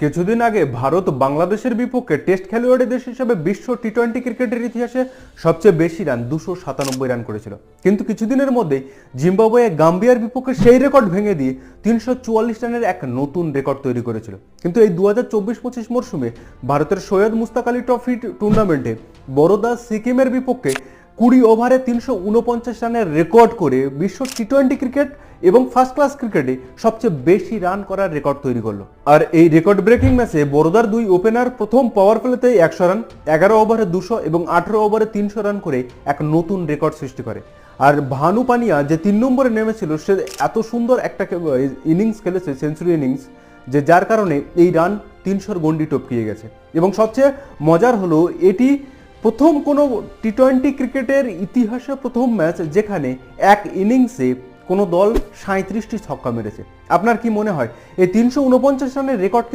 কিছুদিন আগে ভারত বাংলাদেশের বিপক্ষে টেস্ট খেলোয়াড়ের দেশ হিসেবে বিশ্ব টি টোয়েন্টি ক্রিকেটের ইতিহাসে সবচেয়ে বেশি রান, দুশো সাতানব্বই রান করেছিল। কিন্তু কিছুদিনের মধ্যেই জিম্বাবুয়ে গাম্বিয়ার বিপক্ষে সেই রেকর্ড ভেঙে দিয়ে তিনশো চুয়াল্লিশ রানের এক নতুন রেকর্ড তৈরি করেছিল। কিন্তু এই দু হাজার চব্বিশ পঁচিশ মরশুমে ভারতের সৈয়দ মুস্তাক আলী ট্রফি টুর্নামেন্টে বরোদা সিকিমের বিপক্ষে কুড়ি ওভারে তিনশো উনপঞ্চাশ রানের রেকর্ড করে বিশ্ব টি টোয়েন্টি ক্রিকেট এবং ফার্স্ট ক্লাস ক্রিকেটে সবচেয়ে বেশি রান করার রেকর্ড তৈরি করল। আর এই রেকর্ড ব্রেকিং ম্যাচে বড়োদার দুই ওপেনার প্রথম পাওয়ার প্লেতে একশো রান, এগারো ওভারে দুশো এবং আঠেরো ওভারে তিনশো রান করে এক নতুন রেকর্ড সৃষ্টি করে। আর ভানু পানিয়া যে তিন নম্বরে নেমেছিল, সে এত সুন্দর একটা ইনিংস খেলেছে, সেঞ্চুরি ইনিংস, যে যার কারণে এই রান তিনশোর গন্ডি টপকিয়ে গেছে। এবং সবচেয়ে মজার হলো, এটি প্রথম কোনো টি টোয়েন্টি ক্রিকেটের ইতিহাসে প্রথম ম্যাচ যেখানে এক ইনিংসে কোনো দল সাঁত্রিশটি ছক্কা মেরেছে। আপনার কি মনে হয়? এই তিনশো উনপঞ্চাশ রানের রেকর্ড